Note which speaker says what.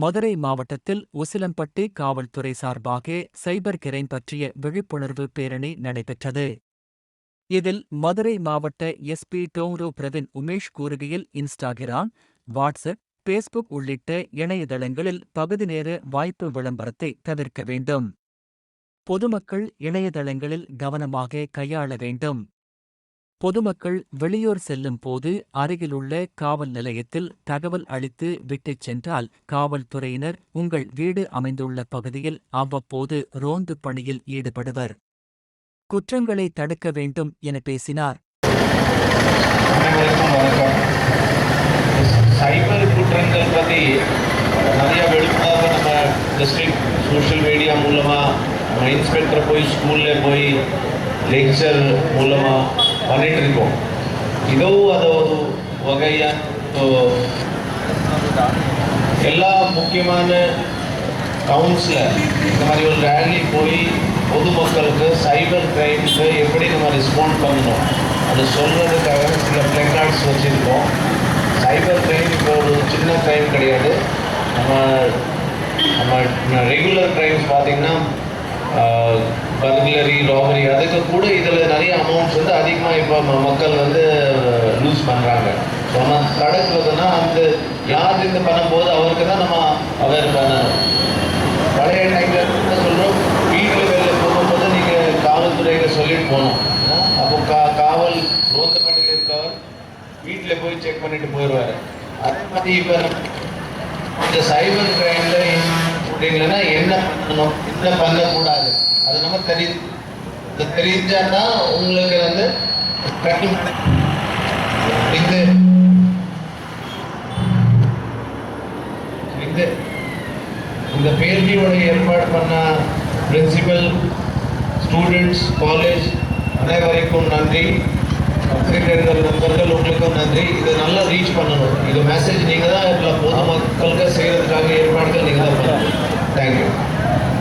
Speaker 1: மதுரை மாவட்டத்தில் உசிலம்பட்டி காவல்துறை சார்பாக சைபர் கிரைம் பற்றிய விழிப்புணர்வு பேரணி நடைபெற்றது. இதில் மதுரை மாவட்ட எஸ்பி டோங்ரோ பிரவின் உமேஷ் கூறுகையில் இன்ஸ்டாகிராம் வாட்ஸ்அப் பேஸ்புக் உள்ளிட்ட இணையதளங்களில் பகுதி நேர வாய்ப்பு விளம்பரத்தை தவிர்க்க வேண்டும். பொதுமக்கள் இணையதளங்களில் கவனமாக கையாள வேண்டும். பொதுமக்கள் வெளியூர் செல்லும் போது அருகிலுள்ள காவல் நிலையத்தில் தகவல் அளித்து விட்டுச் சென்றால் காவல்துறையினர் உங்கள் வீடு அமைந்துள்ள பகுதியில் அவ்வப்போது ரோந்து பணியில் ஈடுபடுவர். குற்றங்களை தடுக்க வேண்டும் என பேசினார்.
Speaker 2: சைபர் குற்றங்கள் பற்றி நிறைய விழிப்புணர்வு நம்ம டிஸ்ட்ரிக்ட் சோஷியல் மீடியா மூலமாக நம்ம இன்ஸ்பெக்டர் போய் ஸ்கூலில் போய் லெக்சர் மூலமாக பண்ணிட்டு இருக்கோம் இதுவும் அது ஒரு எல்லா முக்கியமான டவுன்ஸில் இந்த மாதிரி ஒரு ரேலி போய் பொதுமக்களுக்கு சைபர் கிரைமுக்கு எப்படி நம்ம ரெஸ்பாண்ட் பண்ணணும்? அது சொல்கிறதுக்காக சில பிளக்கார்ட்ஸ் வச்சுருக்கோம். சைபர் கிரைம் இப்போ ஒரு சின்ன கிரைம் கிடையாது. நம்ம நம்ம ரெகுலர் கிரைம்ஸ் பார்த்திங்கன்னா பர்க்லரி ராபரி அதுக்கு கூட இதில் நிறைய அமௌண்ட்ஸ் வந்து அதிகமாக இப்போ மக்கள் வந்து லூஸ் பண்ணுறாங்க ஸோ நம்ம தடுக்கிறதுனா அந்த யார் இது பண்ணும்போது அவருக்கு தான் நம்ம அவேர் பண்ணணும் பழைய டைமில் என்ன சொல்கிறோம் வீட்டில் வெளில போகும்போது நீங்கள் காவல்துறையில் சொல்லிட்டு போகணும். அப்போ கா காவல் ரோந்து பண்ணிட்டு இருக்கவர் வீட்டில் போய் செக் பண்ணிட்டு போயிடுவார் அதே மாதிரி இப்போ இந்த சைபர் கிரைம் இல்லைன்னா என்ன பண்ணணும்? என்ன பண்ணக்கூடாது. அது நம்ம தெரி தெரிஞ்சா தான் உங்களுக்கு வந்து கட்டு இது இந்த பேர்வியோட ஏற்பாடு பண்ண பிரின்சிபல் ஸ்டூடெண்ட்ஸ் காலேஜ் அனைவருக்கும் நன்றி. பத்திரிகைகள் நண்பர்கள் உங்களுக்கும் நன்றி. இதை நல்லா ரீச் பண்ணணும். இது மெசேஜ் நீங்கள் தான் இதில் பொது மக்களுக்கு செய்கிறதுக்காக ஏற்பாடுகள் நீங்கள் தான் பண்ணணும். Thank you.